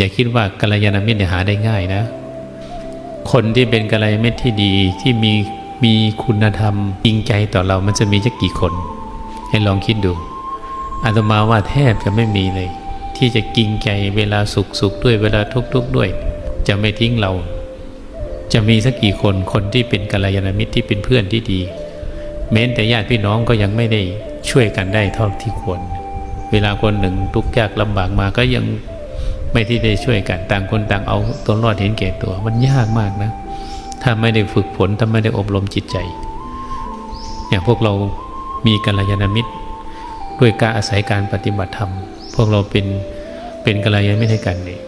อย่าคิดว่ากัลยาณมิตรหาได้ง่ายนะ คนที่เป็นกัลยาณมิตรที่ดีที่มีมีคุณธรรมจริงใจต่อเรามันจะมีจะกกี่คน ให้ลองคิดดูอาตมาว่าแทบจะไม่มีเลย ที่จะจริงใจเวลาสุขสุขด้วยเวลาทุกทุกข์ด้วย จะไม่ทิ้งเรา จะมีสักกี่คนคนที่เป็นกัลยาณมิตรที่เป็นเพื่อนที่ดี แม้แต่ญาติพี่น้องก็ยังไม่ได้ช่วยกันได้เท่าที่ควร เวลาคนหนึ่งทุกข์ยากลำบากมาก็ยัง ไม่ที่ได้ช่วยกัน ต่างคนต่างเอาตัวรอดเห็นแก่ตัว มันยากมากนะ ถ้าไม่ได้ฝึกฝนถ้าไม่ได้อบรมจิตใจ อย่างพวกเรามีกัลยาณมิตร ด้วยการอาศัยการปฏิบัติธรรม พวกเราเป็นเป็นกัลยาณมิตรให้กันเนี่ย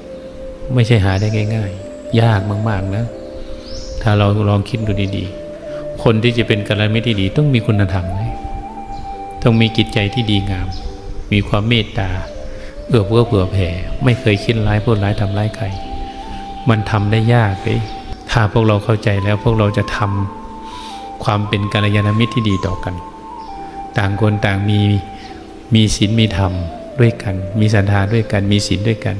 ไม่ใช่หาได้ง่าย ๆ ยากมากๆนะ ถ้าเราลองคิดดูดีๆ คนที่จะเป็นกัลยาณมิตรที่ดี ต้องมีคุณธรรมนะต้องมีจิตใจที่ดีงาม มีความเมตตา เอื้อเฟื้อเผื่อแผ่ ไม่เคยคิดร้ายพูดร้ายทำร้ายใคร มันทำได้ยากเลยถ้าพวกเราเข้าใจแล้วพวกเราจะทำความเป็นกัลยาณมิตรที่ดีต่อกัน ต่างคนต่างมีมีศีลมีธรรมด้วยกัน มีศรัทธาด้วยกันมีศีลด้วยกัน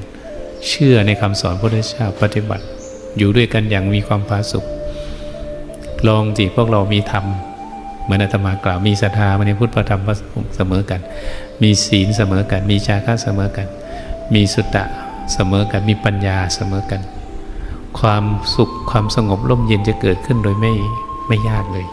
เชื่อในคำสอนพระพุทธเจ้าปฏิบัติ อยู่ด้วยกันอย่างมีความผาสุกลองสิพวกเรามีธรรม เหมือนอาตมากล่าวมีศรัทธาในพุทธพระธรรมพระสงฆ์เสมอกัน มีศีลเสมอกัน มีจาคะเสมอกัน มีสุตตะเสมอกันมีปัญญาเสมอกัน ความสุขความสงบร่มเย็นจะเกิดขึ้นโดยไม่ไม่ยากเลย